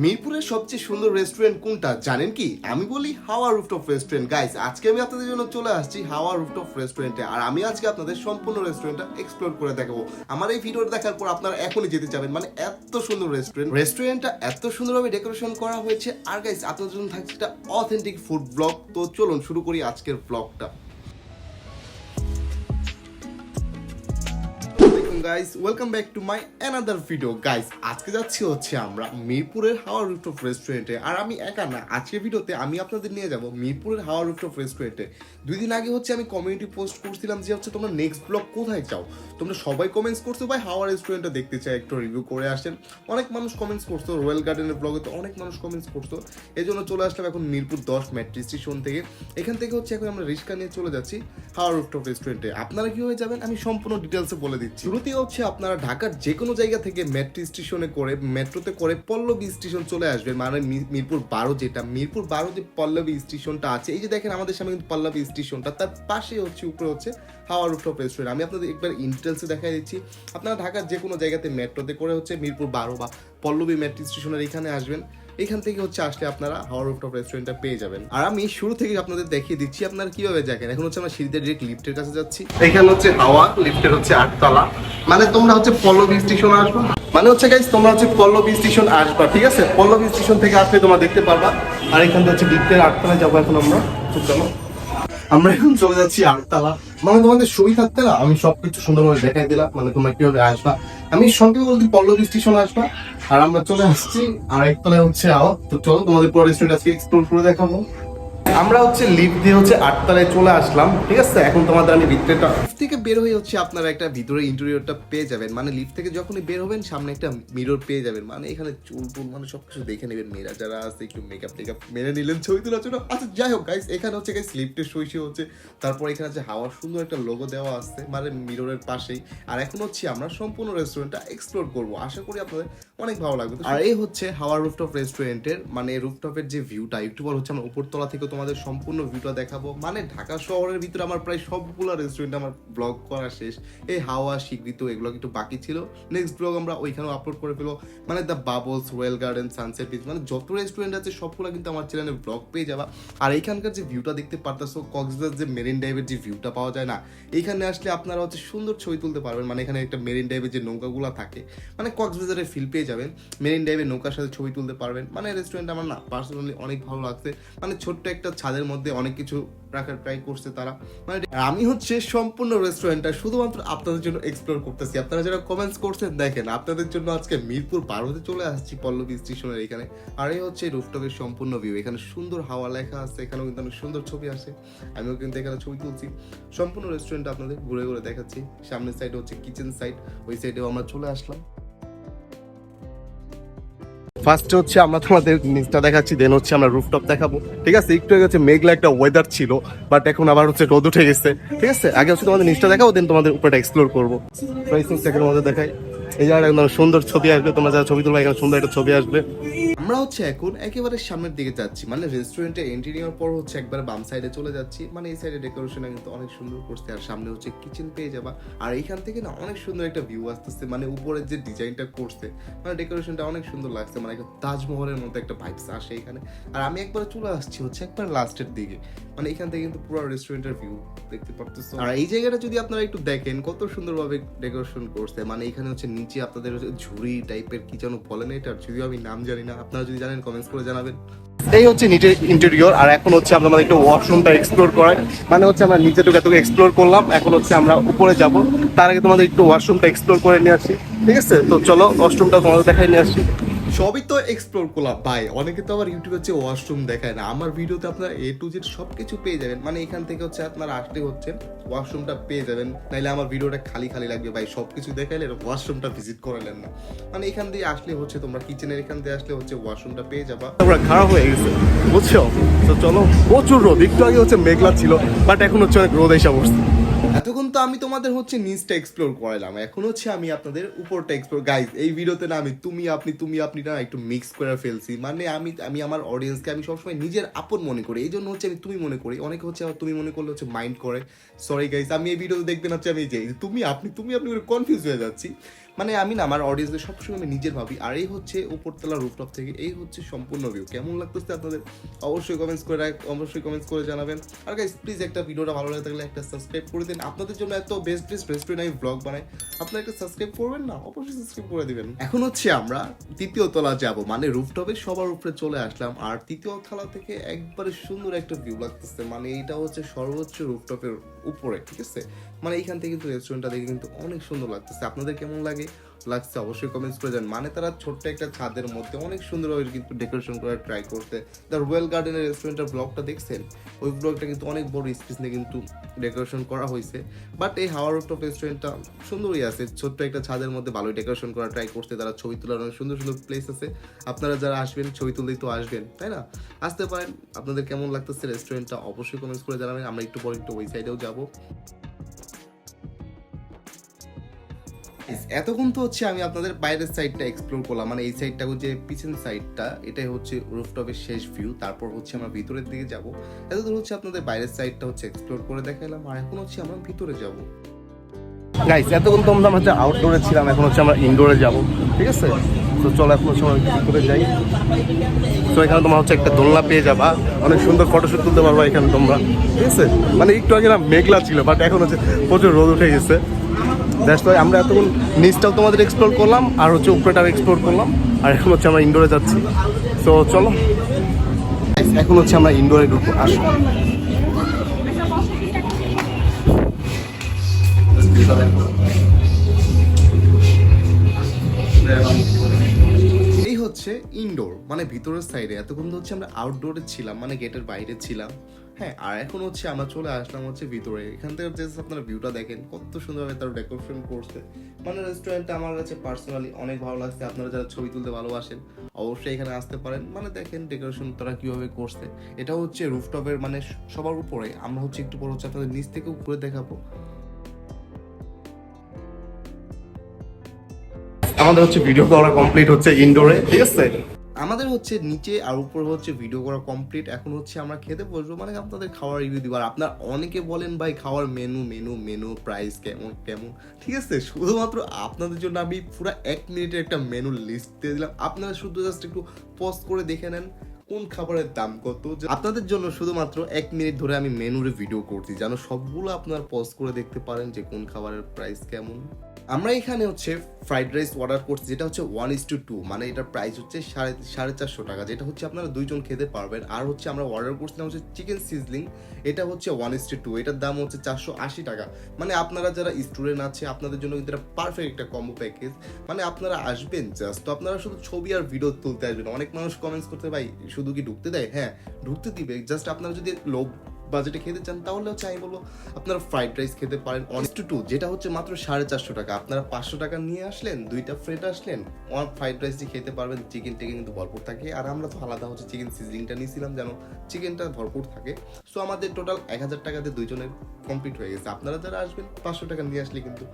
মিরপুরের সবচেয়ে সুন্দর রেস্টুরেন্ট কোনটা জানেন কি? আমি বলি হাওয়া রুফটপ রেস্টুরেন্ট গাইস আজকে আমি আপনাদের জন্য চলে আসছি হাওয়া রুফটপ রেস্টুরেন্টে আর আমি আজকে আপনাদের সম্পূর্ণ রেস্টুরেন্টটা এক্সপ্লোর করে দেখাবো। আমার এই ভিডিওটা দেখার পর আপনারা এখনই যেতে যাবেন মানে এত সুন্দর রেস্টুরেন্ট রেস্টুরেন্টটা এত সুন্দরভাবে ডেকোরেশন করা হয়েছে। আর গাইস আপনাদের জন্য থাকছে একটা অথেন্টিক ফুড ব্লগ তো চলুন, শুরু করি আজকের ব্লগটা guys welcome back to my another video guys আজকে যাচ্ছি হচ্ছে আমরা মিরপুরের হাওয়া রুফটপ রেস্টুরেন্টে আর আমি একা না, আজকের ভিডিওতে আমি আপনাদের নিয়ে যাব মিরপুরের হাওয়া রুফটপ রেস্টুরেন্টে দুই দিন আগে হচ্ছে আমি কমিউনিটি পোস্ট করছিলাম যে হচ্ছে তোমরা নেক্সট ব্লগ কোথায় চাও তোমরা সবাই কমেন্টস করছ ভাই, হাওয়া রেস্টুরেন্টটা দেখতে চাই, একটু রিভিউ করে আসেন। অনেক মানুষ কমেন্টস করছ রয়্যাল গার্ডেনের ব্লগে তো অনেক মানুষ কমেন্টস করছ। এই জন্য চলে আসলাম এখন মিরপুর দশ মেট্রো স্টেশন থেকে। এখান থেকে হচ্ছে এখন আমরা রিক্সা নিয়ে চলে যাচ্ছি হাওয়া রুফটপ রেস্টুরেন্টে আপনারা কীভাবে যাবেন? আমি সম্পূর্ণ ডিটেলসে বলে দিচ্ছি। শুরুতেই হচ্ছে আপনারা ঢাকার যে কোনো জায়গা থেকে মেট্রো স্টেশনে করে মেট্রোতে করে পল্লবী স্টেশন চলে আসবেন মানে মিরপুর বারো যেটা, মিরপুর বারো যে পল্লবী স্টেশনটা আছে, এই যে দেখেন আমাদের সামনে কিন্তু পল্লবী স্টেশনটা তার পাশে হচ্ছে, উপরে হচ্ছে হাওয়া রুফটপ রেস্টুরেন্ট আমি আপনাদের একবার ইনডিটেলসে দেখাই দিচ্ছি। আপনারা ঢাকার যে কোনো জায়গাতে মেট্রোতে করে হচ্ছে মিরপুর বারো বা পল্লবী মেট্রো স্টেশনের এখানে আসবেন। এখান থেকে হচ্ছে আসলে আপনারা হাওয়া রুফটপ রেস্টুরেন্টটা পেয়ে যাবেন। আর আমি শুরু থেকে আপনাদের দেখিয়ে দিচ্ছি আপনারা কীভাবে দেখেন। এখন হচ্ছে আমরা সিঁড়িতে ডিরেক্ট লিফটের কাছে যাচ্ছি। এখানে হচ্ছে হাওয়া লিফটের হচ্ছে আটতলা। মানে তোমরা হচ্ছে পল্লবী স্টেশন আসবা। মানে হচ্ছে গাইস তোমরা হচ্ছে পল্লবী স্টেশন আসবা ঠিক আছে? পল্লবী স্টেশন থেকে আসলে তোমরা দেখতে পারবা। আর এখান থেকে হচ্ছে লিফটের আটতলায় যাব এখন আমরা। চলো। আমরা এখন চলে যাচ্ছি আটতলা। মানে তোমাদের সই থাকতে না আমি সবকিছু সুন্দরভাবে দেখাই দিলাম। মানে তোমরা কীভাবে আসবা। আমি সঙ্গে বলতে পল্লবী স্টেশন আসবা, আর আমরা চলে আসছি আর একতলায় হচ্ছে আও তো চলো তোমাদের পুরো রেস্টুরেন্ট আজকে এক্সপ্লোর করে দেখাবো। আমরা হচ্ছে লিফট দিয়ে হচ্ছে আটতলায় চলে আসলাম, ঠিক আছে? এখন তোমাদের আমি ভিতরেটা লিফট থেকে বের হয়ে হচ্ছে আপনারা একটা ভিতরে ইন্টেরিয়রটা পেয়ে যাবেন। মানে লিফট থেকে যখনই বের হবেন, সামনে একটা মিরর পেয়ে যাবেন। মানে এখানে চুল টুল মানে সবকিছু দেখে নেবেন। মেয়েরা যারা আছে, একটু মেকআপ টেকআপ মেরে নিলেন, ছবি তোলার জন্য। আচ্ছা যাই হোক গাইস এখানে হচ্ছে গাইস লিফটের সইসে হচ্ছে। তারপর এখানে আছে, হাওয়ার সুন্দর একটা লোগো দেওয়া আছে মানে মিররের পাশেই। আর এখন হচ্ছে, আমরা সম্পূর্ণ রেস্টুরেন্টটা এক্সপ্লোর করব। আশা করি আপনাদের অনেক ভালো লাগবে আর এই হচ্ছে হাওয়ার রুফটপ রেস্টুরেন্টের মানে রুফটপের যে ভিউটা ইউটিউবার হচ্ছে আমরা উপরতলা থেকে তোমাদের সম্পূর্ণ ভিউটা দেখাবো। মানে ঢাকা শহরের ভিতরে আমার প্রায় সবগুলো রেস্টুরেন্ট আমার ব্লগ করা শেষ। এই হাওয়া স্বীকৃত এগুলো একটু বাকি ছিল। নেক্সট ব্লগ আমরা ওইখানেও আপলোড করে ফেলো মানে the Bubbles Royal Garden Sunset Beach মানে যত রেস্টুরেন্ট আছে সবগুলো কিন্তু আমার চ্যানেলে ব্লগ পেয়ে যাবা। আর এইখানকার যে ভিউটা দেখতে পারতেছো কক্সবাজার যে মেরিন ড্রাইভের যে ভিউটা পাওয়া যায় না এইখানে আসলে আপনারা হচ্ছে সুন্দর ছবি তুলতে পারবেন। মানে এখানে একটা মেরিন ড্রাইভের যে নৌকাগুলো থাকে মানে কক্সবাজারের ফিল পেয়ে যাবেন মেরিন ড্রাইভের নৌকার সাথে ছবি তুলতে পারবেন। মানে রেস্টুরেন্ট আমার না পার্সোনালি অনেক ভালো লাগছে। মানে ছোট্ট একটা ছাদের মধ্যে অনেক কিছু রাখার ট্রাই করছে তারা। মানে আমি হচ্ছে সম্পূর্ণ রেস্টুরেন্টটা শুধুমাত্র আপনাদের জন্য এক্সপ্লোর করতেছি। আপনারা যারা কমেন্টস করছেন, দেখেন, আপনাদের জন্য আজকে মিরপুর বারোতে চলে আসছি পল্লবী স্টেশনের এখানে। আর এই হচ্ছে রুফটপের সম্পূর্ণ ভিউ এখানে সুন্দর হাওয়া লেখা আছে, এখানেও কিন্তু অনেক সুন্দর ছবি আসে। আমিও কিন্তু এখানে ছবি তুলছি। সম্পূর্ণ রেস্টুরেন্ট আপনাদের ঘুরে ঘুরে দেখাচ্ছি। সামনের সাইডে হচ্ছে কিচেন সাইড ওই সাইডেও আমরা চলে আসলাম। ফার্স্টে হচ্ছে আমরা তোমাদের নিচটা দেখাচ্ছি দেন হচ্ছে আমরা রুফটপ দেখাবো। ঠিক আছে? একটু হয়ে গেছে মেঘলা একটা ওয়েদার ছিল বাট এখন আবার হচ্ছে রোদ উঠে গেছে। ঠিক আছে? আগে হচ্ছে তোমাদের নিচটা দেখাবো দেন তোমাদের উপরটা এক্সপ্লোর করব। প্রাইসিংটাকে তোমাদের দেখাই। এই জায়গাটা একদম সুন্দর ছবি আসবে। তোমরা যারা ছবি তুলবে, এখানে সুন্দর একটা ছবি আসবে। আমরা হচ্ছে এখন একেবারে সামনের দিকে যাচ্ছি। মানে রেস্টুরেন্টে এন্ট্রি নেওয়ার পর হচ্ছে একবার বাম সাইডে চলে যাচ্ছি। মানে এই সাইডে ডেকোরেশন কিন্তু অনেক সুন্দর করছে আর সামনে হচ্ছে কিচেন পেয়ে যাবা। আর এইখান থেকে না অনেক সুন্দর একটা ভিউ আসতেছে। মানে উপরের যে ডিজাইনটা করছে মানে ডেকোরেশনটা অনেক সুন্দর লাগছে। মানে একটা তাজমহলের মতো একটা ভাইবস আসে এখানে। আর আমি একবার চলে আসছি হচ্ছে একবার লাস্টের দিকে। মানে এখান থেকে কিন্তু পুরো রেস্টুরেন্টের ভিউ দেখতে পারতেছো। আর এই জায়গাটা যদি আপনারা একটু দেখেন, কত সুন্দরভাবে ডেকোরেশন করছে। মানে এখানে হচ্ছে নিচে আপনাদের ঝুড়ি টাইপের কি যেন বলেন এটা? যদিও আমি নাম জানি না, আপনারা যদি জানেন কমেন্টস করে জানাবেন। এই হচ্ছে নিচের ইন্টেরিয়র আর এখন হচ্ছে আমরা একটু ওয়াশরুমটা এক্সপ্লোর করাই মানে হচ্ছে আমরা নিচে টুকু এতটুকু এক্সপ্লোর করলাম, এখন হচ্ছে আমরা উপরে যাব। তার আগে তোমাদের একটু ওয়াশরুমটা এক্সপ্লোর করে নিয়ে আসি। ঠিক আছে? তো চলো ওয়াশরুমটা তোমাদের দেখাই নিয়ে আসি। সবই তো এক্সপ্লোর করলাম। ভাই, অনেকে তো আবার ইউটিউবে হচ্ছে ওয়াশরুম দেখায় না। আমার ভিডিওতে আপনারা এ টু জেড সব কিছু পেয়ে যাবেন। মানে এখান থেকে হচ্ছে আপনারা আসলে হচ্ছে ওয়াশরুমটা পেয়ে যাবেন। নাইলে আমার ভিডিওটা খালি খালি লাগবে। ভাই সব কিছু দেখাইলে ওয়াশরুমটা ভিজিট করালেন না। মানে এখান দিয়ে আসলে হচ্ছে তোমরা কিচেনের এখান দিয়ে আসলে হচ্ছে ওয়াশরুমটা পেয়ে যাবা। তোমরা খারাপ হয়ে গেছে, বুঝছ? তো চলো, প্রচুর রোদ। একটু আগে হচ্ছে মেঘলা ছিল বাট এখন হচ্ছে অনেক রোদ এসে বসছে এতক্ষণ তো আমি তোমাদের হচ্ছে নিচটা এক্সপ্লোর করালাম এখন হচ্ছে আমি আপনাদের উপরটা এক্সপ্লোর গাইজ এই ভিডিওতে না আমি তুমি, আপনি তুমি, আপনি না একটু মিক্স করে ফেলছি। মানে আমি আমি আমার অডিয়েন্সকে আমি সবসময় নিজের আপন মনে করি। এই জন্য হচ্ছে আমি তুমি মনে করি। অনেকে হচ্ছে আমার তুমি মনে করলে হচ্ছে মাইন্ড করে। সরি গাইজ আমি এই ভিডিওতে দেখবেন হচ্ছে আমি যে, তুমি, আপনি তুমি, আপনি করে কনফিউজ হয়ে যাচ্ছি। মানে আমি না, আমার অডিয়েন্সদের সবসময় আমি নিজের ভাবি, আর এই হচ্ছে উপরতলা রুফটপ থেকে, এই হচ্ছে সম্পূর্ণ ভিউ কেমন লাগতেছে আপনাদের? অবশ্যই কমেন্টস করে অবশ্যই কমেন্টস করে জানাবেন। আর গাইস প্লিজ একটা ভিডিওটা ভালো লাগে থাকলে একটা সাবস্ক্রাইব করে দিন। আপনাদের জন্য এত বেস্ট বেস্ট রেস্টুরেন্ট আমি ব্লগ বানাই। আপনারা একটা সাবস্ক্রাইব করবেন না? অবশ্যই সাবস্ক্রাইব করে দিবেন। এখন হচ্ছে আমরা তৃতীয় তলা যাব মানে রুফটপে সবার উপরে চলে আসলাম, আর তৃতীয় তলা থেকে একবারে সুন্দর একটা ভিউ লাগতেছে। মানে এটা হচ্ছে সর্বোচ্চ রুফটপের উপরে, ঠিক আছে? মানে এইখান থেকে কিন্তু রেস্টুরেন্টটা দেখে কিন্তু অনেক সুন্দর লাগতেছে। আপনাদের কেমন লাগে? লাগছে, অবশ্যই কমেন্টস করে যান মানে তারা ছোট্ট একটা ছাদের মধ্যে অনেক সুন্দরভাবে কিন্তু ডেকোরেশন করার ট্রাই করতে দ্য রয়্যাল গার্ডেনের রেস্টুরেন্টের ব্লগটা দেখছেন? ওই ব্লগটা কিন্তু অনেক বড় স্পেস নিয়ে কিন্তু ডেকোরেশন করা হয়েছে। বাট এই হাওয়ার রুফটপ রেস্টুরেন্টটা সুন্দরই আছে। ছোট্ট একটা ছাদের মধ্যে ভালোই ডেকোরেশন করা ট্রাই করছে তারা। ছবি তোলার অনেক সুন্দর সুন্দর প্লেস আছে। আপনারা যারা আসবেন, ছবি তুলতেই তো আসবেন, তাই না? আসতে পারেন। আপনাদের কেমন লাগতেছে রেস্টুরেন্টটা অবশ্যই কমেন্টস করে জানাবেন। আমরা একটু পরে একটু ওই সাইডেও যাব। এতক্ষণ তো হচ্ছে আমি আপনাদের বাইরের সাইডটা এক্সপ্লোর করলাম। মানে এই সাইডটা হচ্ছে পিছন সাইডটা এটাই হচ্ছে রুফটপের শেষ ভিউ তারপর হচ্ছে আমরা ভিতরের দিকে যাব। এতদূর হচ্ছে আপনাদের বাইরের সাইডটা হচ্ছে এক্সপ্লোর করে দেখালাম আর এখন হচ্ছে আমরা ভিতরে যাব। গাইস এতক্ষণ তো আমরা হচ্ছে আউটডোরে ছিলাম, এখন হচ্ছে আমরা ইনডোরে যাব। ঠিক আছে? তো চলো, এখন হচ্ছে আমরা ভিতরে যাই। তো এখানে তোমার হচ্ছে একটা দোলনা পেয়ে যাবা। অনেক সুন্দর ফটোশুট তুলতে পারবা এখানে তোমরা। ঠিক আছে? মানে একটু আগে না মেঘলা ছিল বাট এখন হচ্ছে প্রচুর রোদ উঠে গেছে। দ্যাটস ওয়াই আমরা এতক্ষণ নিচটাও তোমাদের এক্সপ্লোর করলাম, আর হচ্ছে উপরেটাও এক্সপ্লোর করলাম, আর এখন হচ্ছে আমরা ইনডোরে যাচ্ছি। তো চলো। এখন হচ্ছে আমরা ইনডোরে ঢুকবো, আসো। এই হচ্ছে ইনডোর মানে ভিতরের সাইডে এতক্ষণ তো হচ্ছে আমরা আউটডোরে ছিলাম মানে গেটের বাইরে ছিলাম। হ্যাঁ আর এখন হচ্ছে আমরা চলে আসলাম হচ্ছে ভিতরে। এখান থেকে জাস্ট আপনারা ভিউটা দেখেন, কত সুন্দরভাবে তারা ডেকোরেশন করছে। মানে রেস্টুরেন্টটা আমার কাছে পার্সোনালি অনেক ভালো লাগছে। আপনারা যারা ছবি তুলতে ভালোবাসেন, অবশ্যই এখানে আসতে পারেন। মানে দেখেন ডেকোরেশন তারা কীভাবে করছে। এটা হচ্ছে রুফটপের মানে সবার উপরে। আমরা হচ্ছে একটু পর হচ্ছে আপনাদের নিচ থেকে উপরে দেখাবো। আমাদের হচ্ছে ভিডিও করা কমপ্লিট হচ্ছে ইনডোরে ঠিক আছে? আমাদের হচ্ছে নিচে আর উপরে হচ্ছে ভিডিও করা কমপ্লিট এখন হচ্ছে আমরা খেতে বসবো মানে আপনাদের খাওয়ার রিভিউ দিব। আর আপনার অনেকে বলেন, ভাই, খাওয়ার মেনু মেনু মেনু প্রাইস কেমন কেমন? ঠিক আছে? শুধুমাত্র আপনাদের জন্য আমি পুরো এক মিনিটের একটা মেনু লিস্ট দিয়ে দিলাম। আপনারা শুধু জাস্ট একটু পজ করে দেখে নেন। কোন খাবারের দাম কত? আপনাদের জন্য শুধুমাত্র এক মিনিট ধরে আমি মেনুরে ভিডিও করছি, যেন সবগুলো আপনার পজ করে দেখতে পারেন যে কোন খাবারের প্রাইস কেমন। আমরা এখানে হচ্ছে ফ্রাইড রাইস অর্ডার করছি, যেটা হচ্ছে ওয়ান ইস টু টু মানে এটার প্রাইস হচ্ছে সাড়ে সাড়ে চারশো টাকা, যেটা হচ্ছে আপনারা দুইজন খেতে পারবেন। আর হচ্ছে আমরা অর্ডার করছিলাম হচ্ছে চিকেন সিজলিং এটা হচ্ছে ওয়ান ইস টু টু এটার দাম হচ্ছে চারশো আশি টাকা। মানে আপনারা যারা স্টুডেন্ট আছে, আপনাদের জন্য কিন্তু এটা পারফেক্ট একটা কম্বো প্যাকেজ মানে আপনারা আসবেন জাস্ট তো আপনারা শুধু ছবি আর ভিডিও তুলতে আসবেন। অনেক মানুষ কমেন্টস করতে ভাই, শুধু কি ঢুকতে দেয়? হ্যাঁ ঢুকতে দিবে। জাস্ট আপনারা যদি লোভ বাজেটে খেতে চান তাহলে আমি বলব, আপনারা ফ্রাইড রাইস খেতে পারেন অন টু যেটা হচ্ছে মাত্র সাড়ে চারশো টাকা। আপনারা পাঁচশো টাকা নিয়ে আসলেন, দুইটা ফ্রেড আসলেন ওয়ান ফ্রাইড রাইস দিয়ে খেতে পারবেন চিকেন টিকেন কিন্তু ভরপুর থাকে। আর আমরা তো আলাদা হচ্ছে চিকেন সিজলিংটা নিয়েছিলাম, যেন চিকেনটা ভরপুর থাকে। সো আমাদের টোটাল এক হাজার টাকাতে দুইজনের কমপ্লিট হয়ে গেছে। আপনারা যারা আসবেন, পাঁচশো টাকা নিয়ে আসলে কিন্তু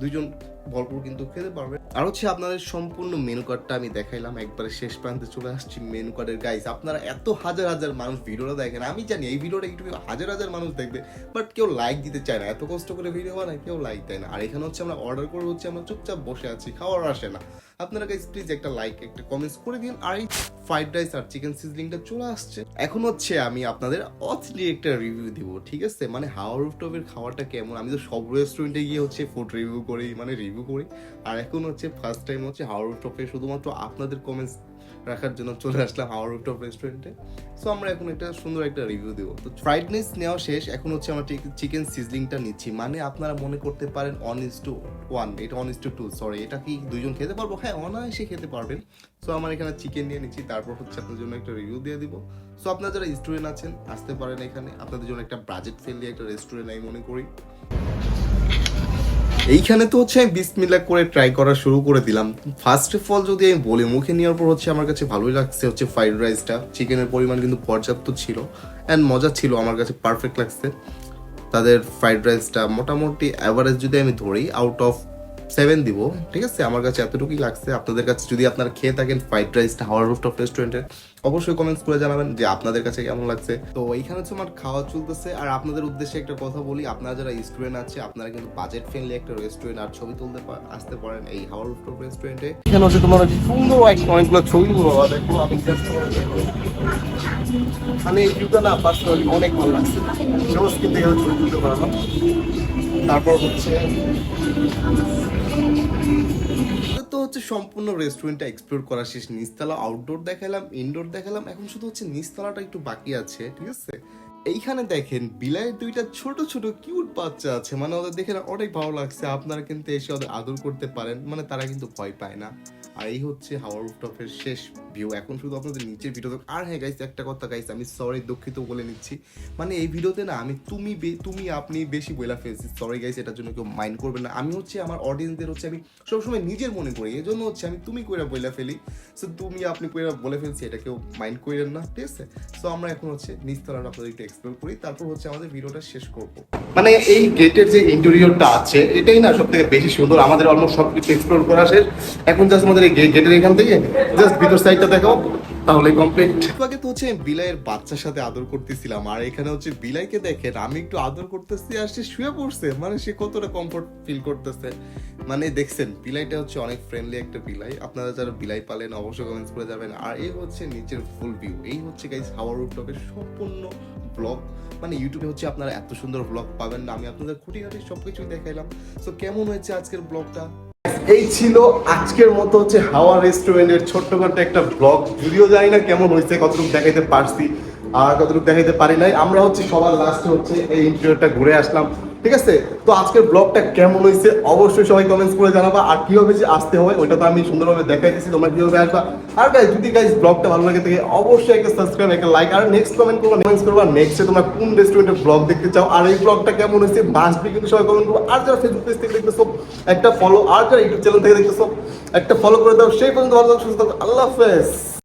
দুইজন ভরপুর কিন্তু খেতে পারবে। আর হচ্ছে আপনাদের সম্পূর্ণ মেনু কার্ডটা আমি দেখাইলাম, একবারে শেষ প্রান্তে চলে আসছি মেনু কার্ডের গাইস আপনারা এত হাজার হাজার মানুষ ভিডিওটা দেখেন, আমি জানি এই ভিডিওটা একটু হাজার হাজার মানুষ দেখবে বাট কেউ লাইক দিতে চায় না। এত কষ্ট করে ভিডিও বানায়, কেউ লাইক দেয় না। আর এখানে হচ্ছে আমরা অর্ডার করে হচ্ছে আমরা চুপচাপ বসে আছি, খাওয়ার আসে না। আপনারা গাইস প্লিজ একটা লাইক একটা কমেন্টস করে দিন। আর এই ফ্রাইড রাইস আর চিকেন সিজলিংটা চলে আসছে। এখন হচ্ছে আমি আপনাদের অথলি একটা রিভিউ দিব, ঠিক আছে? মানে হাওয়া রুফটপের খাবারটা কেমন? আমি তো সব রেস্টুরেন্টে গিয়ে হচ্ছে ফুড রিভিউ করি মানে রিভিউ করি। আর এখন হচ্ছে ফার্স্ট টাইম হচ্ছে হাওয়া রুফটপে শুধুমাত্র আপনাদের কমেন্টস রাখার জন্য চলে আসলাম হাওয়া রুফটপ রেস্টুরেন্টে সো আমরা এখন একটা সুন্দর একটা রিভিউ দেবো। তো ফ্রাইড নেওয়া শেষ, এখন হচ্ছে আমরা চিকেন সিজলিংটা নিচ্ছি। মানে আপনারা মনে করতে পারেন অন ইস টু ওয়ান এটা one is to two sorry এটা কি দুইজন খেতে পারব? হ্যাঁ অনায়াসে খেতে পারবেন। সো আমার এখানে চিকেন নিয়ে নিচ্ছি, তারপর হচ্ছে আপনার জন্য একটা রিভিউ দিয়ে দিব। সো আপনারা যারা স্টুডেন্ট আছেন, আসতে পারেন এখানে। আপনাদের জন্য একটা বাজেট ফ্রেন্ডলি একটা রেস্টুরেন্ট আমি মনে করি। এইখানে তো হচ্ছে আমি বিসমিল্লা করে ট্রাই করা শুরু করে দিলাম। ফার্স্ট অফ অল যদি আমি বলি, মুখে নেওয়ার পর হচ্ছে আমার কাছে ভালোই লাগছে হচ্ছে ফ্রাইড রাইসটা চিকেনের পরিমাণ কিন্তু পর্যাপ্ত ছিল অ্যান্ড মজা ছিল, আমার কাছে পারফেক্ট লাগছে। তাদের ফ্রাইড রাইসটা মোটামুটি অ্যাভারেজ যদি আমি ধরি আউট অফ সেভেন দিব, ঠিক আছে? আমার কাছে এতটুকুই লাগছে। আপনাদের কাছে যদি আপনারা খেয়ে থাকেন ফ্রাইড রাইসটা হাওয়ার রুফটপ রেস্টুরেন্টের অবশ্যই কমেন্টস করে জানাবেন যে আপনাদের কাছে কেমন লাগছে। তো এইখানে হচ্ছে আমার খাওয়া চলতেছে। আর আপনাদের উদ্দেশ্যে একটা কথা বলি, আপনারা যারা স্টুডেন্ট আছে, আপনারা কিন্তু বাজেট ফ্রেন্ডলি একটা রেস্টুরেন্ট আর ছবি তুলতে আসতে পারেন এই হাওয়ার রুফটপ রেস্টুরেন্টে এখানে হচ্ছে তোমার সুন্দর অনেকগুলো ছবি দেখো, আমি মানে এই ভিউটা না পার্সোনালি অনেক ভালো লাগছে। কিনতে ছবি তুলতে পারলাম। তারপর হচ্ছে হচ্ছে সম্পূর্ণ রেস্টুরেন্টটা এক্সপ্লোর করা শেষ। নিচতলা আউটডোর দেখালাম ইনডোর দেখালাম, এখন শুধু হচ্ছে নিচতলাটা একটু বাকি আছে, ঠিক আছে? এইখানে দেখেন, বিলাইয়ের দুইটা ছোট ছোট কিউট বাচ্চা আছে। মানে ওদের দেখে অনেক ভালো লাগছে। আপনারা কিন্তু এসে ওদের আদর করতে পারেন। মানে তারা কিন্তু ভয় পায় না। আর এই হচ্ছে হাওয়ার রুফটপের শেষ ভিউ এখন শুধু আপনাদের নিচের ভিডিও আর হ্যাঁ গাইস একটা কথা গাইস আমি সরি দুঃখিত বলে নিচ্ছি। মানে এই ভিডিওতে না, আমি তুমি তুমি আপনি বেশি বইলা ফেলছি। সরি গাইস এটার জন্য কেউ মাইন্ড করবেন না। আমি হচ্ছে আমার অডিয়েন্সদের হচ্ছে আমি সবসময় নিজের মনে করি। এই জন্য হচ্ছে আমি তুমি কইরা বইলা ফেলি। সো তুমি আপনি কইরা বলে ফেলছি, এটা কেউ মাইন্ড করেন না, ঠিক আছে? সো আমরা এখন হচ্ছে নিচতলাটা আপনাদের একটু এক্সপ্লোর করি, তারপর হচ্ছে আমাদের ভিডিওটা শেষ করব। মানে এই গেটের যে ইন্টেরিয়রটা আছে, এটাই না সব থেকে বেশি সুন্দর। আমাদের অলমোস্ট সব কিছু এক্সপ্লোর করা শেষ। এখন জাস্ট আমাদের গেটের এখান থেকে জাস্ট ভিতর সাইডটা দেখাও তাহলে কমপ্লিট আগে তো হচ্ছে বিলাইয়ের বাচ্চার সাথে আদর করতেছিলাম, আর এখানে হচ্ছে বিলাইকে আমি একটু আদর করতেছি আর সে শুয়ে পড়ছে মানে সে কতটা কমফোর্ট ফিল করতেছে। মানে দেখছেন, বিলাইটা হচ্ছে অনেক ফ্রেন্ডলি একটা বিলাই, আপনারা যারা বিলাই পালেন অবশ্যই কমেন্টস করে যাবেন, আর এই হচ্ছে নিচের ফুল ভিউ এই হচ্ছে গাইস হাওয়ার সম্পূর্ণ ব্লগ মানে ইউটিউবে হচ্ছে আপনারা এত সুন্দর ব্লগ পাবেন না, আমি আপনাদের খুঁটিনাটি সবকিছুই দেখাইলাম। সো কেমন হয়েছে আজকের ব্লগটা এই ছিল আজকের মতো হচ্ছে হাওয়া রেস্টুরেন্টের ছোট্টখাটো একটা ব্লগ যদিও জানি না কেমন হয়েছে, কতটুকু দেখাইতে পারছি আর কতটুকু দেখাইতে পারি নাই। আমরা হচ্ছে সবার লাস্টে হচ্ছে এই ইন্টারভিউটা ঘুরে আসলাম। ঠিক আছে? তো আজকের ব্লগটা কেমন হয়েছে অবশ্যই সবাই কমেন্টস করে জানাবা। আর কীভাবে যে আসতে হবে ওইটা তো আমি সুন্দরভাবে দেখাই দিচ্ছি তোমরা কীভাবে আসবা। আর গাইজ যদি গাইজ ব্লগটা ভালো লাগে থাকে অবশ্যই একটা সাবস্ক্রাইব একটা লাইক আর নেক্সট কমেন্ট করবা কমেন্টস করবা নেক্সটে তোমরা কোন রেস্টুরেন্টের ব্লগ দেখতে চাও আর এই ব্লগটা কেমন হয়েছে মাসবি কিন্তু সবাই কমেন্ট করব। আর যারা ফেসবুক পেজ থেকে দেখতেছো একটা ফলো আর যারা ইউটিউব চ্যানেল থেকে দেখতেছো একটা ফলো করে দাও। সেই পর্যন্ত ভালো থাকো, সুস্থ থাকো। আল্লাহ হাফেজ।